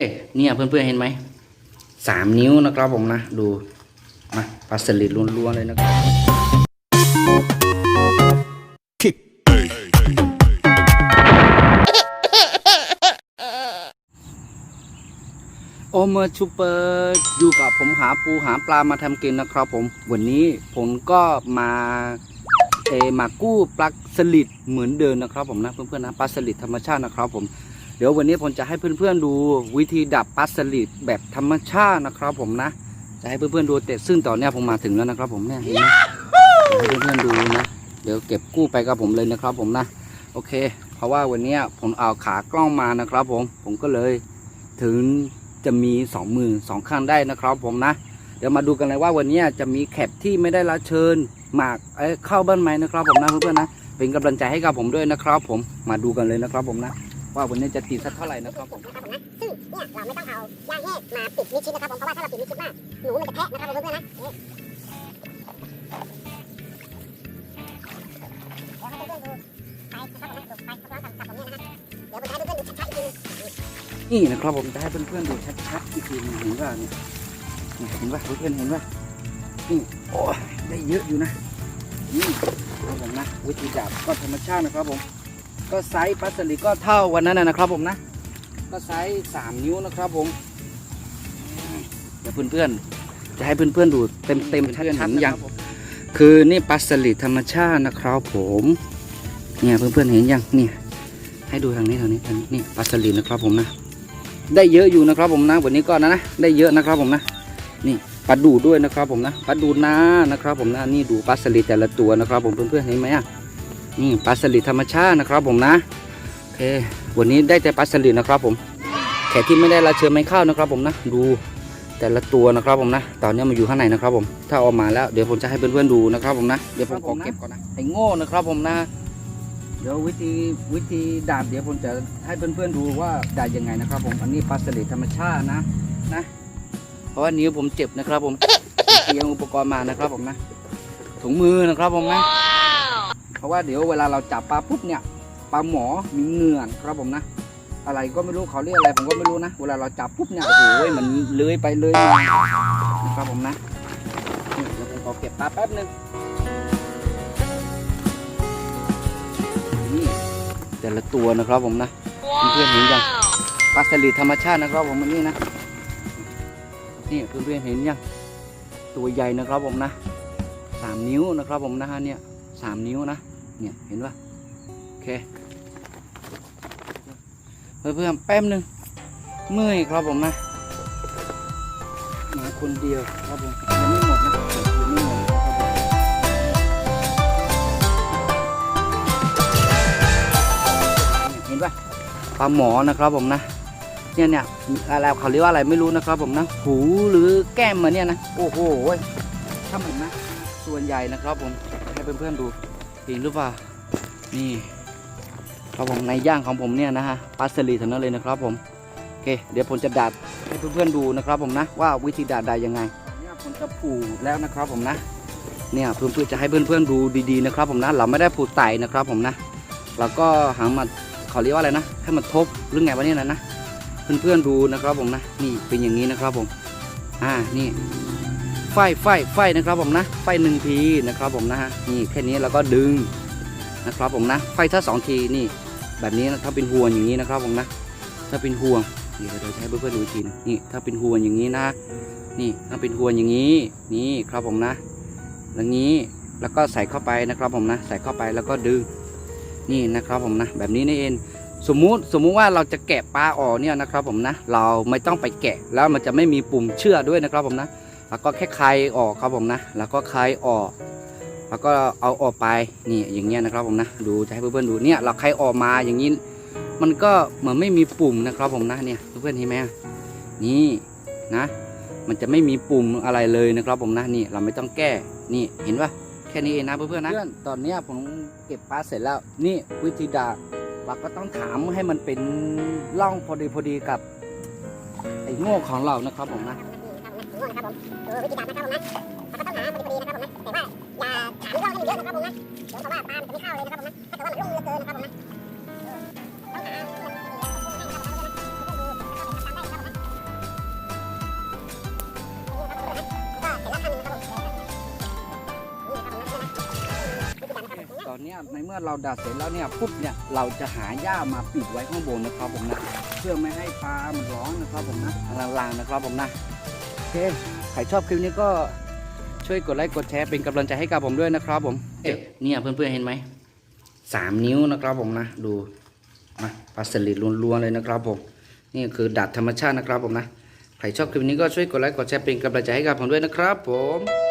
เอ๊ะเนี่ยเพื่อนๆเห็นไหมสามนิ้วนะครับผมนะดูมาปลาสลิดล้วนๆเลยนะครับโอเมอร์ชูเปอร์อยู่กับผมหาปูหาปลามาทำกินนะครับผม วันนี้ผมก็มาเอมากู้ปลาสลิดเหมือนเดิมนะครับผมนะเพื่อนๆนะปลาสลิดธรรมชาตินะครับผม เดี๋ยววันนี้ผมจะให้เพื่อนๆดูวิธีดับปลาสลิดแบบธรรมชาตินะครับผมนะ จะให้เพื่อนๆดูแต่ซึ่งตอนเนี้ยผมมาถึงแล้วนะครับผมเนี่ยเห็นไหมเดี๋ยวให้เพื่อนๆดูนะ เดี๋ยวเก็บกู้ไปกับผมเลยนะครับผมนะ โอเค เพราะว่าวันเนี้ยผมเอาขากล้องมานะครับผม ผมก็เลยถึงจะมีสองมือสองข้างได้นะครับผมนะ เดี๋ยวมาดูกันเลยว่าวันเนี้ยจะมีแขกที่ไม่ได้รับเชิญหมากเอ้ยเข้าบ้านไหมนะครับผมนะเพื่อนๆนะ เป็นกำลังใจให้กับผมด้วยนะครับ ผม มาดูกันเลยนะครับผมนะ ว่าวันนี้จะตีสักเท่าไหร่นะครับผมนะครับผมนะซึ่งเนี่ยเราไม่ต้องเอายางแห้งมาปิดมิดชิดนะครับผมเพราะว่าถ้าเราปิดมิดชิดมากหนูมันจะแทะนะครับผมเพื่อนๆนะนี่เดี๋ยวให้เพื่อนๆดูไปนะครับผมนะดูไปพร้อมๆกับกับผมเนี่ยนะฮะเดี๋ยวผมจะให้เพื่อนๆดูชัดๆอีกทีนึงนี่นะครับผมจะให้เพื่อนๆดูชัดๆอีกทีหนึงเห็นว่าเนี่ยเนี่ยเห็นว่าเพื่อนๆเห็นว่านี่โอ้ยได้เยอะอยู่นะนี่ครับผมนะวิธีจับก็ธรรมชาตินะครับผม ก็ไซส์ปลาสลิดก็เท่าวันนั้นนะนะครับผมนะ ก็ไซส์สามนิ้วนะครับผมเดี๋ยวเพื่อนๆจะให้เพื่อนๆดูเต็มๆชัดๆอย่างคือนี่ปลาสลิดธรรมชาตินะครับผมเนี่ยเพื่อนๆเห็นยังเนี่ยให้ดูทางนี้ทางนี้ทางนี้นี่ปลาสลิดนะครับผมนะ ได้เยอะอยู่นะครับผมนะวันนี้ก็นะนะได้เยอะนะครับผมนะนี่ปลาดูดด้วยนะครับผมนะปลาดูดนานะครับผมนะนี่ดูปลาสลิดแต่ละตัวนะครับผมเพื่อนๆเห็นไหมอะ นี่ปลาสลิดธรรมชาตินะครับผมนะโอเควันนี้ได้แต่ปลาสลิดนะครับผมแขกที่ไม่ได้รับเชิญไม่เข้านะครับผมนะ ดูแต่ละตัวนะครับผมนะ ตอนนี้มาอยู่ข้างในนะครับผม ถ้าออกมาแล้วเดี๋ยวผมจะให้เพื่อนๆดูนะครับผมนะ เดี๋ยวผมขอเก็บก่อนนะไอ้โง่นะครับผมนะ เดี๋ยววิธีวิธีดาบเดี๋ยวผมจะให้เพื่อนๆดูว่าดาบยังไงนะครับ ผม อันนี้ปลาสลิดธรรมชาตินะนะ เพราะว่านิ้วผมเจ็บนะครับผมเตรียมอุปกรณ์มานะครับผมนะ ถุงมือนะครับผมนะ เพราะว่าเดี๋ยวเวลาเราจับปลาปุ๊บเนี่ยปลาหมอมีเงื่อนครับผมนะ อะไรก็ไม่รู้เขาเรียกอะไรผมก็ไม่รู้นะ เวลาเราจับปุ๊บเนี่ยโอ้โหมันเลื้อยไปเลื้อยมานะครับผมนะเดี๋ยวผมขอเก็บปลาแป๊บนึงนี่แต่ละตัวนะครับผมนะเพื่อนเห็นยังปลาสลิดธรรมชาตินะครับผมอันนี้นะนี่เพื่อนๆเห็นยังตัวใหญ่นะครับผมนะสามนิ้วนะครับผมนะฮะเนี่ย สามนิ้วนะ เนี่ย เห็นปะโอเค เพื่อนๆแป๊บหนึ่งเมื่อยครับผมนะ มาคนเดียวครับผมยังไม่หมดนะยังไม่หมดนะครับผมเห็นปะปลาหมอนะครับผมนะเนี่ยเนี่ยอะไรเขาเรียกว่าอะไรไม่รู้นะครับผมนะหูหรือแก้มมาเนี่ยนะโอ้โหถ้าเหมือนนะ ส่วนใหญ่นะครับผม เพื่อนๆดูเห็นหรือเปล่านี่ครับผมในย่างของผมเนี่ยนะฮะปลาสลิดทั้งนั้นเลยนะครับผมโอเคเดี๋ยวผมจะดัดให้เพื่อนๆดูนะครับผมนะว่าวิธีดัดใดยังไงเนี่ยผมจะผูกแล้วนะครับผมนะเนี่ยเพื่อนๆจะให้เพื่อนๆดูดีๆนะครับผมนะเราไม่ได้ผูกไตนะครับผมนะแล้วก็หางมันเขาเรียกว่าอะไรนะให้มันทบหรือไงวะเนี่ยนะนะเพื่อนๆดูนะครับผมนะนี่เป็นอย่างนี้นะครับผมอ่านี่ ไฟไฟไฟนะครับผมนะไฟหนึ่งทีนะครับผมนะฮะนี่แค่นี้แล้วก็ดึงนะครับผมนะไฟถ้าสองทีนี่แบบนี้นะถ้าเป็นห่วงอย่างนี้นะครับผมนะ ถ้าเป็นห่วงนี่เดี๋ยวจะให้เพื่อนๆดูทีนนี่ถ้าเป็นห่วงอย่างนี้นะ นี่ถ้าเป็นห่วงอย่างนี้ นี่ครับผมนะอย่างนี้แล้วก็ใส่เข้าไปนะครับผมนะ ใส่เข้าไปแล้วก็ดึงนี่นะครับผมนะ แบบนี้นี่เองสมมุติสมมุติว่าเราจะแกะปลาออกเนี่ยนะครับผมนะ เราไม่ต้องไปแกะแล้วมันจะไม่มีปุ่มเชื่อด้วยนะครับผมนะ แล้วก็แค่คลายออกครับผมนะ แล้วก็คลายออก แล้วก็เอาออกไปนี่อย่างเงี้ยนะครับผมนะ ดูจะให้เพื่อนๆดูเนี่ยเราคลายออกมาอย่างนี้มันก็เหมือนไม่มีปุ่มนะครับผมนะเนี่ยเพื่อนๆเห็นไหมนี่นะ มันจะไม่มีปุ่มอะไรเลยนะครับผมนะนี่เราไม่ต้องแก้นี่เห็นปะแค่นี้เองนะเพื่อนๆนะเพื่อนตอนเนี้ยผมเก็บปลาเสร็จแล้ว นี่วิธีดาเราก็ต้องถามให้มันเป็นร่องพอดีพอดีกับไอ้โง่ของเรานะครับผมนะง่วง นะครับผมดูวิธีการนะครับผมนะเราก็ต้องหาพอดีๆนะครับผมนะแต่ว่าอย่าถามร่างให้เยอะนะครับผมนะเวเพราะว่าปลามันจะไม่เข้าเลยนะครับผมนะถ้าเกิดว่ามันร่งเยอะเกินนะครับผมนะตอนนี้ในเมื่อเราดัดเสร็จแล้วเนี่ยปุ๊บเนี่ยเราจะหาหญ้ามาปิดไว้ข้างบนนะครับผมนะเพื่อไม่ให้ปลามันร้อนนะครับผมนะลางๆนะครับผมนะ เค ใครชอบคลิปนี้ก็ช่วยกดไลค์กดแชร์เป็นกำลังใจให้กับผมด้วยนะครับผมเอ๊ะเนี่ยเพื่อนๆเห็นไหมสามนิ้วนะครับผมนะ ดูมาปลาสลิดล้วนๆเลยนะครับผม นี่คือดัดธรรมชาตินะครับผมนะ ใครชอบคลิปนี้ก็ช่วยกดไลค์กดแชร์เป็นกำลังใจให้กับผมด้วยนะครับผม